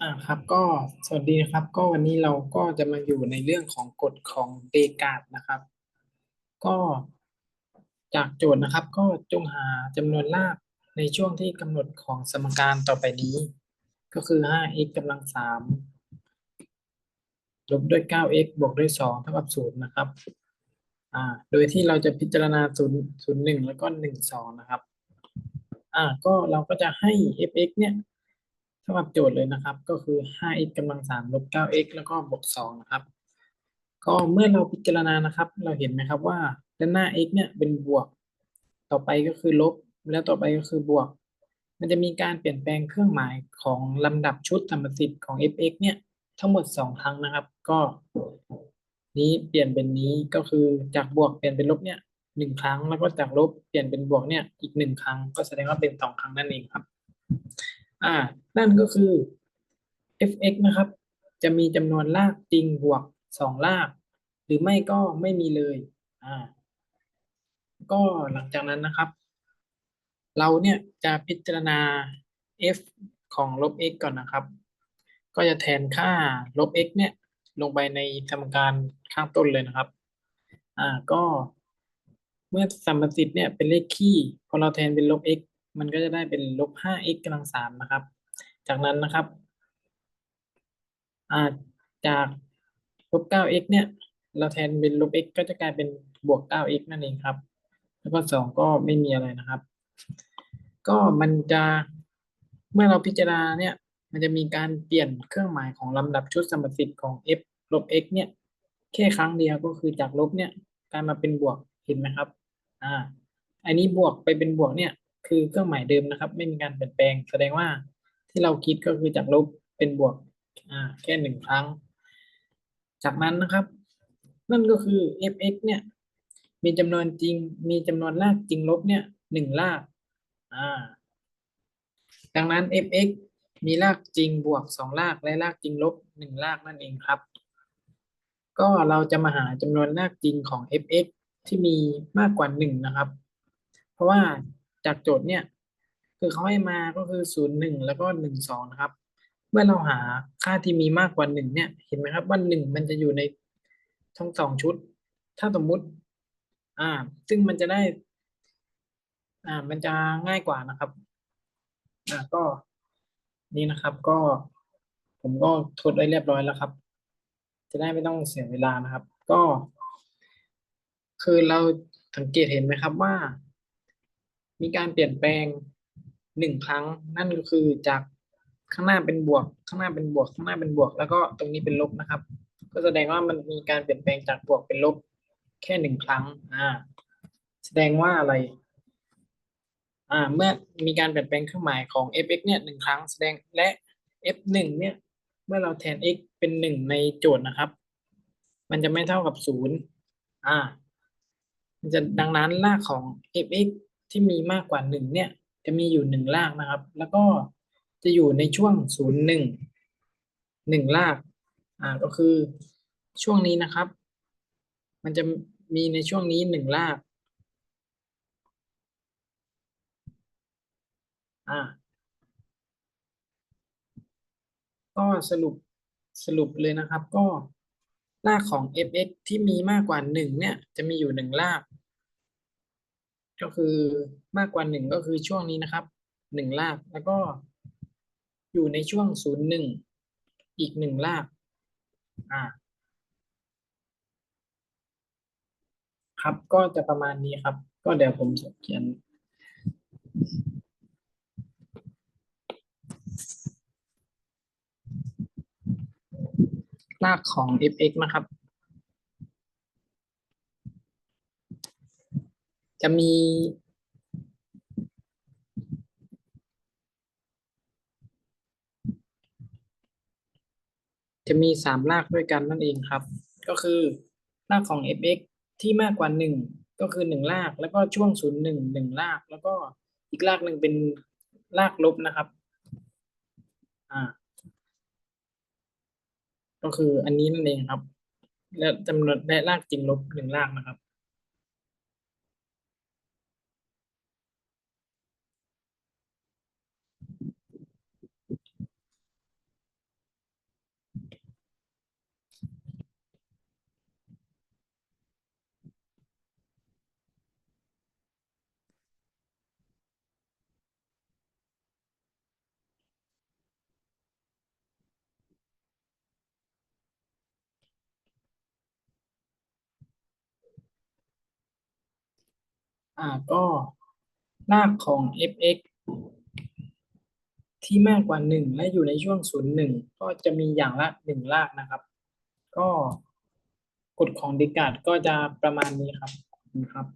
อ่าครับก็สวัสดีนะครับ ก็วันนี้เราก็จะมาอยู่ในเรื่องของกฎของเดกาดนะครับ ก็จากโจทย์นะครับ ก็จงหาจำนวนรากในช่วงที่กำหนดของสมการต่อไปนี้ ก็คือ 5x กำลัง 3 ลบด้วย 9x บวกด้วย 2 เท่ากับ 0 นะครับอ่าโดยที่เราจะพิจารณา 0 0 1 แล้วก็ 1 2 นะครับอ่าก็เราก็จะให้ fx เนี่ย เท่ากับโจทย์เลยนะครับ ก็คือ 5x กำลัง 3 ลบ 9x แล้วก็บวก 2 นะครับ ก็เมื่อเราพิจารณานะครับ เราเห็นไหมครับว่าด้านหน้า x เนี่ยเป็นบวก ต่อไปก็คือลบ แล้วต่อไปก็คือบวก มันจะมีการเปลี่ยนแปลงเครื่องหมายของลำดับชุดธรรมสิทธิ์ของ fx เนี่ยทั้งหมด 2 ครั้งนะครับ ก็ นี้เปลี่ยนเป็นนี้ก็คือจากบวกเปลี่ยนเป็นลบเนี่ยหนึ่งครั้งแล้วก็จากลบเปลี่ยนเป็นบวกเนี่ยอีกหนึ่งครั้ง ก็แสดงว่าเป็นสองครั้งนั่นเองครับ อ่า นั่นก็คือ fx นะครับ จะมีจำนวนรากจริงบวกสองราก หรือไม่ก็ไม่มีเลย อ่า ก็หลังจากนั้นนะครับ เราเนี่ยจะพิจารณา f ของลบ x ก่อนนะครับ ก็จะแทนค่าลบ x เนี่ย ลงไปในสมการข้างต้นเลยนะครับ อ่า ก็เมื่อสัมประสิทธิ์เนี่ยเป็นเลขคี่ พอเราแทนเป็นลบ x มันก็จะได้เป็นลบ 5x กำลังสามนะครับ จากนั้นนะครับาจากลบ 9x เนี่ย เราแทนเป็นลบ x ก็จะกลายเป็นบวก 9x นั่นเองครับ แล้วก็สองก็ไม่มีอะไรนะครับ ก็มันจะเมื่อเราพิจารณาเนี่ย มันจะมีการเปลี่ยนเครื่องหมายของลำดับชุดสมสิทธิ์ของ f ลบ x เนี่ย แค่ครั้งเดียวก็คือจากลบเนี่ยกลายมาเป็นบวกเห็นไหมครับ อ่า อันนี้บวกไปเป็นบวกเนี่ย คือเครื่องหมายเดิมนะครับ ไม่มีการเปลี่ยนแปลง แสดงว่าที่เราคิดก็คือจากลบเป็นบวกอ่าแค่หนึ่งครั้ง จากนั้นนะครับ นั่นก็คือ fx เนี่ย มีจำนวนจริง มีจำนวนรากจริงลบเนี่ยหนึ่งรากอ่าดังนั้น fx มีรากจริงบวกสองรากและรากจริงลบหนึ่งรากนั่นเองครับ ก็เราจะมาหาจำนวนรากจริงของ fx ที่มีมากกว่าหนึ่งนะครับ เพราะว่า จากโจทย์เนี่ย คือเขาให้มาก็คือศูนย์หนึ่งแล้วก็หนึ่งสองนะครับ เมื่อเราหาค่าที่มีมากกว่าหนึ่งเนี่ย เห็นไหมครับว่าหนึ่งมันจะอยู่ในทั้งสองชุด ถ้าสมมุติ อ่า ซึ่งมันจะได้ อ่า มันจะง่ายกว่านะครับ อ่าก็นี่นะครับก็ผมก็ทดไว้เรียบร้อยแล้วครับ จะได้ไม่ต้องเสียเวลานะครับ ก็ คือเราสังเกตเห็นไหมครับว่า มีการเปลี่ยนแปลงหนึ่งครั้ง นั่นก็คือจากข้างหน้าเป็นบวก ข้างหน้าเป็นบวก ข้างหน้าเป็นบวก แล้วก็ตรงนี้เป็นลบนะครับ ก็แสดงว่ามันมีการเปลี่ยนแปลงจากบวกเป็นลบแค่หนึ่งครั้ง อ่า แสดงว่าอะไร อ่า เมื่อมีการเปลี่ยนแปลงเครื่องหมายของ fx เนี่ยหนึ่งครั้งแสดงและ f หนึ่งเนี่ย เมื่อเราแทน x เป็นหนึ่งในโจทย์นะครับ มันจะไม่เท่ากับศูนย์อ่า มันจะดังนั้นรากของ fx ที่มีมากกว่าหนึ่งเนี่ย จะมีอยู่หนึ่งรากนะครับ แล้วก็จะอยู่ในช่วงศูนย์หนึ่งหนึ่งราก อ่าก็คือช่วงนี้นะครับ มันจะมีในช่วงนี้หนึ่งราก อ่า ก็สรุปสรุปเลยนะครับ ก็รากของ fx ที่มีมากกว่าหนึ่งเนี่ย จะมีอยู่หนึ่งราก ก็คือมากกว่าหนึ่งก็คือช่วงนี้นะครับหนึ่งรากแล้วก็อยู่ในช่วงศูนย์หนึ่งอีกหนึ่งรากอ่าครับก็จะประมาณนี้ครับ ก็เดี๋ยวผมจะเขียนรากของ fx นะครับ จะมี จะมีสามรากด้วยกันนั่นเองครับ ก็คือรากของ fx ที่มากกว่าหนึ่งก็คือหนึ่งราก แล้วก็ช่วงศูนย์หนึ่งหนึ่งราก แล้วก็อีกรากหนึ่งเป็นรากลบนะครับ อ่า ก็คืออันนี้นั่นเองครับ และจำนวนและรากจริงลบหนึ่งรากนะครับ อ่าก็รากของ f(x) ที่มากกว่าหนึ่งและอยู่ในช่วงศูนย์หนึ่งก็จะมีอย่างละหนึ่งรากนะครับ ก็กฎของเดการ์ดก็จะประมาณนี้ครับนะครับ